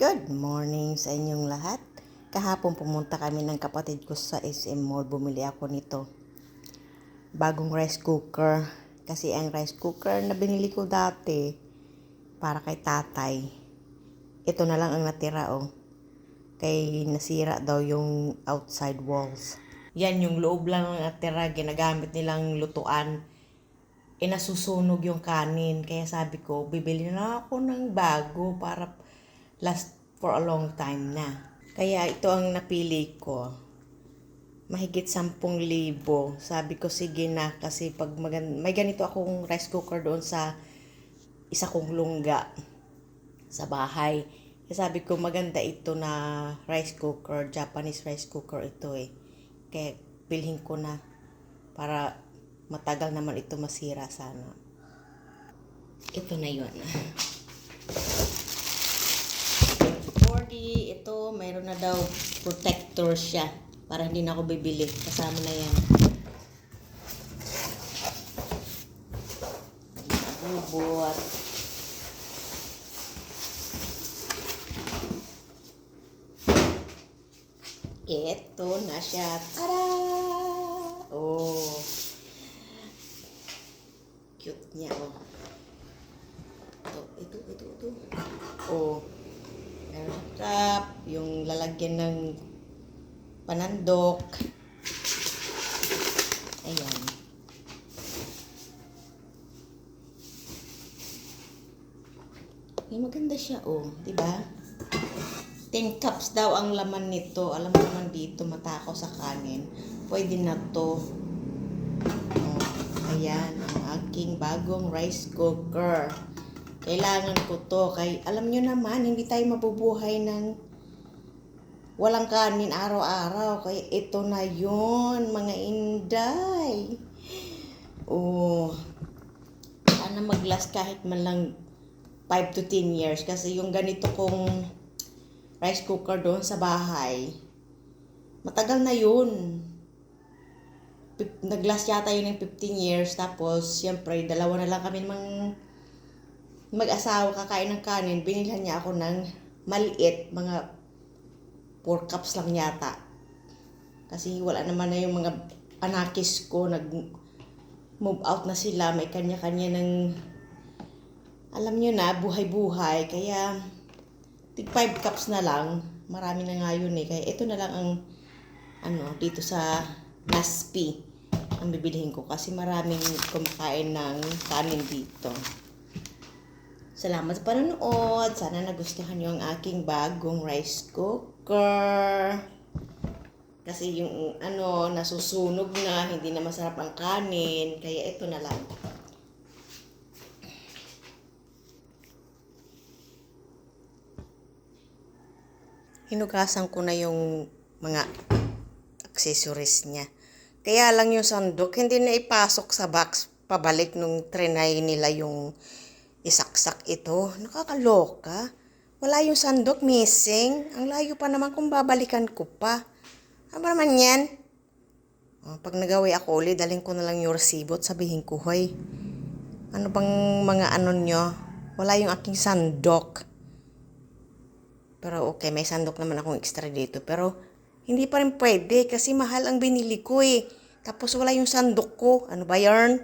Good morning sa inyong lahat. Kahapon pumunta kami ng kapatid ko sa SM Mall. Bumili ako nito. Bagong rice cooker. Kasi ang rice cooker na binili ko dati para kay tatay. Ito na lang ang natira oh. Kay nasira daw yung outside walls. Yan yung loob lang ang natira. Ginagamit nilang lutuan. E yung kanin. Kaya sabi ko, bibili na ako ng bago para last for a long time na. Kaya ito ang napili ko. Mahigit 10,000. Sabi ko, sige na. Kasi pag magan- may ganito akong rice cooker doon sa isa kong lungga sa bahay. Kaya sabi ko, maganda ito na rice cooker. Japanese rice cooker ito eh. Kaya bilhin ko na para matagal naman ito masira sana. Ito na yun. 40, ito, mayroon na daw protector siya para hindi na ako bibili. Kasama na yan. Bubot. Ito na siya. Tada! Oh. Cute niya, oh. Ito, ito, ito, ito. Oh. Lalagyan ng panandok. Ayan. Eh, maganda siya, oh. ba? 10 cups daw ang laman nito. Alam mo naman dito, matakaw sa kanin. Pwede na to. Oh, ayan, ang aking bagong rice cooker. Kailangan ko to. Kay, alam nyo naman, hindi tayo mabubuhay ng walang kanin araw-araw. Kaya ito na yon mga inday. Oh, sana mag-last kahit man lang 5 to 10 years. Kasi yung ganito kong rice cooker doon sa bahay, matagal na yun. Nag-last yata yun ng 15 years. Tapos, siyempre, dalawa na lang kami mang mag-asawa kakain ng kanin. Binilhan niya ako ng maliit, mga 4 cups lang yata. Kasi wala naman na yung mga anakis ko, nag move out na sila, may kanya-kanya ng alam nyo na, buhay-buhay. Kaya, tig 5 cups na lang. Marami na nga yun eh. Kaya ito na lang ang, ano, dito sa Naspi ang bibilihin ko. Kasi maraming kumakain ng kanin dito. Salamat sa panonood. Sana nagustuhan nyo ang aking bagong rice cooker. Kasi yung ano, nasusunog na, hindi na masarap ang kanin. Kaya ito na lang. hinugasan ko na yung mga accessories niya. Kaya lang yung sandok, hindi na ipasok sa box pabalik nung trinay nila yung isaksak ito. Nakakaloka. Wala yung sandok missing. Ang layo pa naman kung babalikan ko pa. Ano naman yan? Oh, pag nagawi ako ulit, daling ko na lang yung resibo at sabihin ko, hoy, ano bang mga ano nyo? Wala yung aking sandok. Pero okay, may sandok naman akong extra dito. Pero hindi pa rin pwede kasi mahal ang binili ko eh. Tapos wala yung sandok ko. Ano ba yarn?